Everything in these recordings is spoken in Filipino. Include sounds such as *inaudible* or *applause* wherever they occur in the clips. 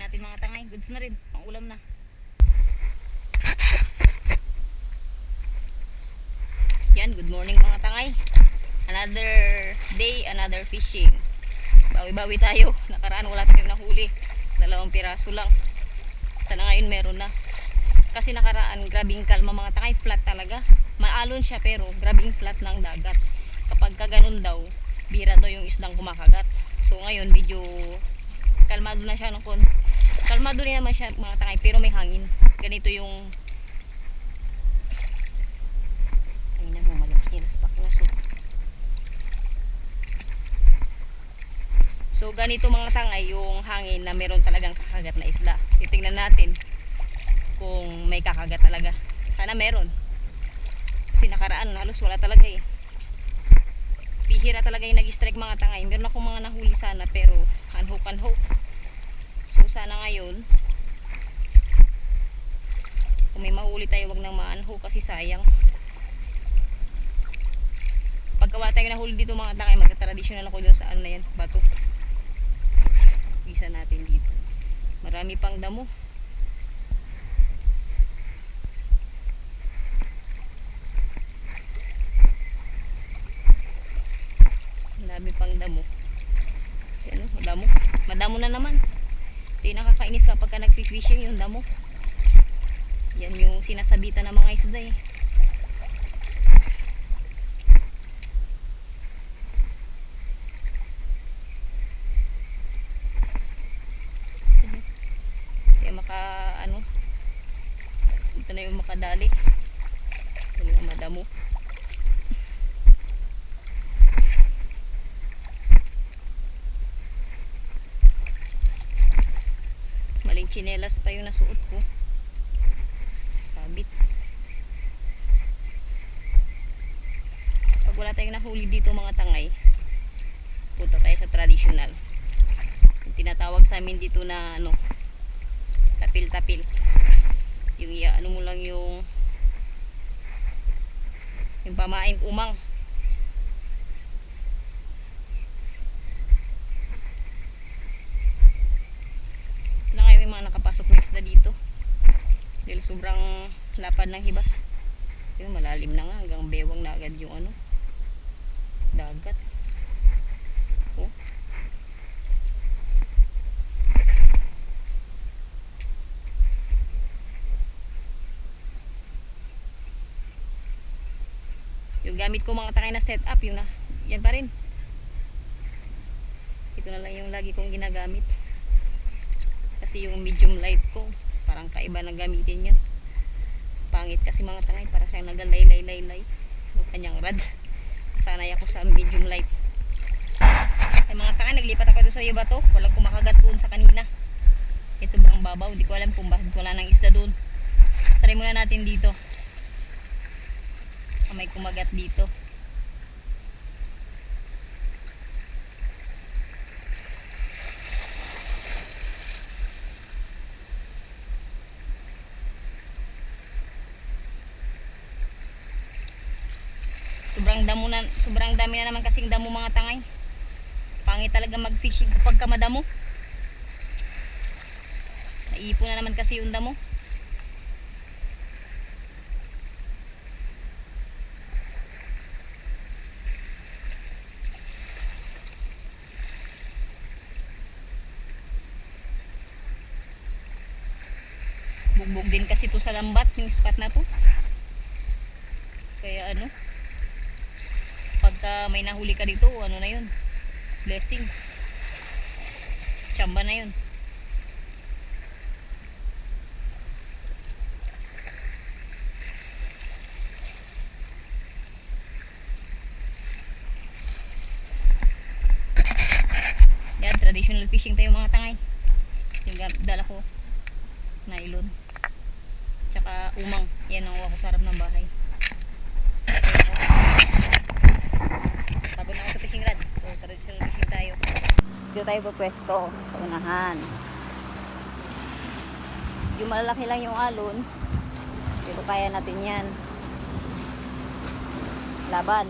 natin mga tangay. Goods na rin. Pang ulam na. Yan, good morning mga tangay. Another day, another fishing. Bawi-bawi tayo. Nakaraan wala tayong nahuli. Dalawang piraso lang. Sana ngayon meron na. Kasi nakaraan, grabing kalma mga tangay. Flat talaga. Maalon siya pero grabing flat ng dagat. Kapag ka ganun daw, bira daw yung isdang kumakagat. So ngayon, medyo kalmado na siya ng kon. Kalmado rin naman siya mga tangay pero may hangin. Ganito yung ay na mo malabas nila sa baklas oh. So ganito mga tangay yung hangin na meron talagang kakagat na isda. Titingnan natin kung may kakagat talaga. Sana meron. Kasi nakaraan halos wala talaga eh. Bihira talaga yung nag-strike mga tangay. Meron akong mga nahuli sana pero anhook-anhook. So sana ngayon kung may mahuli tayo wag nang maanho kasi sayang. Pagka wala tayong nahuli dito mga tangay, magka-traditional ako dun sa ano na yan, bato. Isa natin dito. Marami pang damo. Marami pang damo. Yan, oh, madamo. Madamo na naman. Hindi nakakainis kapag ka yung damo. Yan yung sinasabitan ng mga isda eh. Kaya maka ano ito na yung makadali. Ito na yung madamo. Chinelas pa yung nasuot ko. Sabit. Pag wala tayong nahuli dito mga tangay, punta tayo sa traditional. Yung tinatawag sa amin dito na ano, tapil-tapil. Yung iya, ano mo lang yung yung pamain umang. Na ngayon may mga nakapasok na isda dito. Dahil sobrang lapad ng hibas. Yun, malalim na nga hanggang bewang na agad yung ano dagat. Oh. Yung gamit ko mga takay na setup, yun na. Yan pa rin. Ito na lang yung lagi kong ginagamit. Kasi yung medium light ko, parang kaiba na gamitin yun. Pangit kasi mga tangay, para siyang nagalay-lay-lay-lay. Yung kanyang rad. Sanay ako sa medium light. Ay mga tangay, naglipat ako doon sa iba to. Walang kumakagat doon sa kanina. Kaya sobrang babaw. Hindi ko alam kung bakit wala nang isda doon. Try muna natin dito. May kumagat dito. Sobrang damo na, sobrang dami na naman kasing damo mga tangay. Pangit talaga mag-fishing kapag ka madamo. Naipon na naman kasi yung damo. Bugbog din kasi to sa lambat, yung spot na to. Kaya ano, pagka may nahuli ka dito, ano na yun, blessings. Tsamba na yun. Yan, traditional fishing tayo mga tangay. Yung dala ko, nylon. Tsaka umang. Yan ang ako sa harap ng bahay. Pagod na ako sa fishing rod. So, traditional fishing tayo. Dito tayo pupwesto sa unahan. Yung malalaki lang yung alon. Dito kaya natin yan. Laban.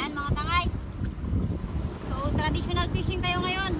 Yan mga tangay. So, traditional fishing tayo ngayon.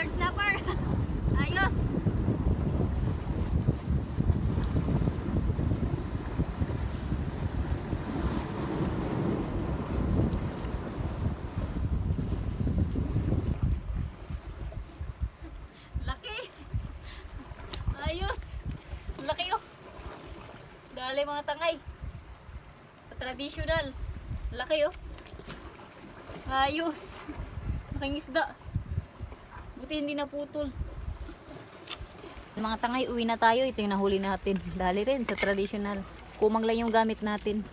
Chicken snapper. *laughs* Ayos. Laki. Ayos. Laki oh. Dali mga tangay. Traditional. Laki oh. Ayos. Laking isda. Buti hindi naputol. Mga tangay, uwi na tayo. Ito yung nahuli natin. Dali rin sa traditional. Kumang lang yung gamit natin.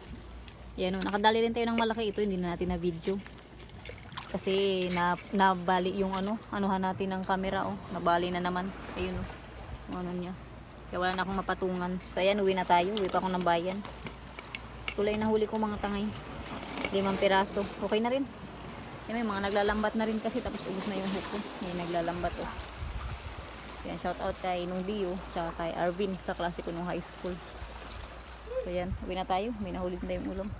Yan o, nakadali rin tayo ng malaki. Ito hindi na natin na video. Kasi na, nabali yung ano, anuhan natin ng camera oh. Nabali na naman. Ayun. Yung ano niya. Kaya wala na akong mapatungan. So ayan, uwi na tayo. Uwi pa ako ng bayan. Tulay na huli ko mga tangay. Limang piraso. Okay na rin. Yan, may mga naglalambat na rin kasi tapos ubos na yung hook ko. May naglalambat oh. Yan, shout out kay nung Dio, tsaka kay Arvin, kaklase ko nung high school. So yan, uwi na tayo. May nahuli na tayong ulam.